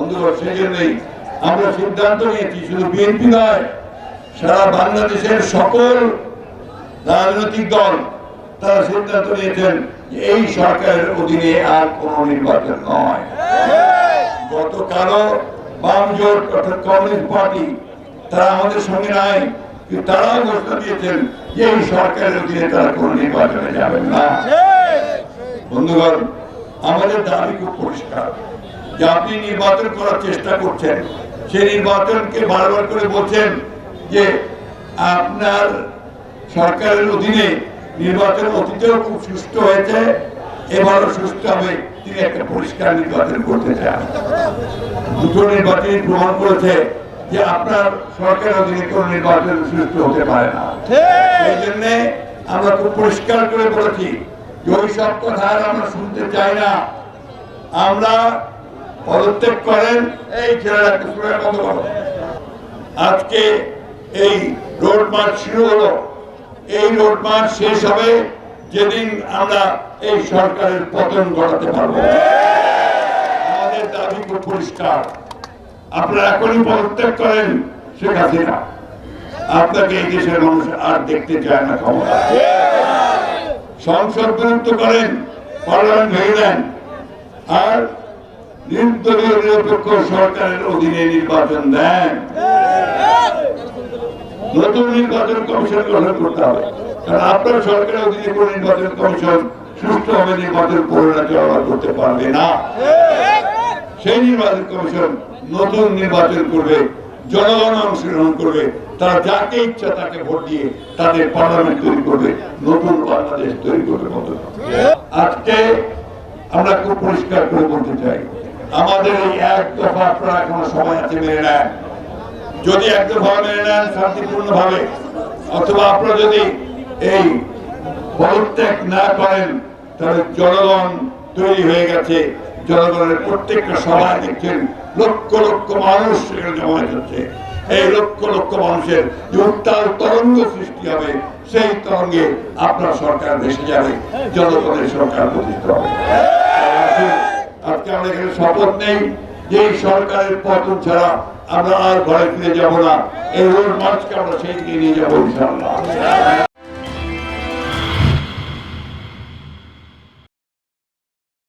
বন্ধুগণ সেই জন্যই আমরা সিদ্ধান্ত নিয়েছি, শুধু বিএনপি নয়, সারা বাংলাদেশের সকল রাজনৈতিক দল তারা সিদ্ধান্ত নিয়েছেন এই সরকারের অধীনে আর কোন নির্বাচন নয়। গতকালও বাম জোট অর্থাৎ কমিউনিস্ট পার্টি তারা আমাদের সঙ্গে নাই তারাও ঘোষণা দিয়েছেন যে এই সরকারের অধীনে তারা কোন নির্বাচনে যাবেন না। বন্ধুগণ, আমাদের দাবি খুব পরিষ্কার। যে আপনি নির্বাচন করার চেষ্টা করছেন, সেই নির্বাচনকে বারবার করে বলছেন যে আপনার সরকারের অধীনে নির্বাচন অতীতেও খুব সুষ্ঠু হয়েছে, এবারও সুষ্ঠু হবে তিনি একটা পরিষ্কার নির্বাচন করতে চান। দুটো নির্বাচনই প্রমাণ করেছে যে আপনার সরকারের অধীনে কোন নির্বাচন সুস্থ হতে পারে না। সেই জন্য আমরা খুব পরিষ্কার করে বলেছি যে ওই সব কথা আমরা শুনতে চাই না। আমরা পদত্যাগ করেন, এই ছেলেরা শুনে বন্ধ করো আজকে এই রোড মার্চ শুরু হলো। এই রোড মার্চ শেষ হবে, যেদিন আমরা এই সরকারের পতন ঘটাতে পারব। আমাদের দাবি খুব পরিষ্কার। আপনারা এখনই পদত্যাগ করেন শেখ হাসিনা। আপনাকে এই দেশের মানুষ আর দেখতে চায় না ক্ষমতা। সংসদ বিলুপ্ত করেন, পার্লামেন্ট ভেঙে দেন। আর নির্দলীয় নিরপেক্ষ সরকারের অধীনে নির্বাচন দেন। নতুন নির্বাচন কমিশন গঠন করতে হবে। কারণ আপনার সরকারের অধীনে কোন নির্বাচন কমিশন সুষ্ঠুভাবে নির্বাচন পরিচালনা করতে পারবে না। সেই নির্বাচন কমিশন নতুন নির্বাচন করবে, জনগণ অংশগ্রহণ করবে, তারা যাকে ইচ্ছা তাকে ভোট দিয়ে তাদের পার্লামেন্ট তৈরি করবে, নতুন বাংলাদেশ তৈরি করবে আজকে আমরা খুব পরিষ্কার করে বলতে চাই আমাদের এই এক দফা আপনারা এখনও সময় আছে মেনে নেন। যদি এক দফা মেনে নেন শান্তিপূর্ণ ভাবে অথবা আপনারা যদি এই পদত্যাগ না করেন, তাহলে জনগণ তৈরি হয়ে গেছে। জনগণের প্রত্যেকটা সভায় দেখছেন লক্ষ লক্ষ মানুষ সেখানে জমা হচ্ছে এই লক্ষ লক্ষ মানুষের যে উত্তাল তরঙ্গ সৃষ্টি হবে, সেই তরঙ্গে আপনার সরকার ভেসে যাবে। জনগণের সরকার প্রতিষ্ঠা হবে। আজকে আমরা এখানে শপথ নেই। যে সরকারের পতন ছাড়া আমরা আর ঘরে ফিরে যাব না। এই রোড মার্চকে আমরা সেই দিকে নিয়ে যাব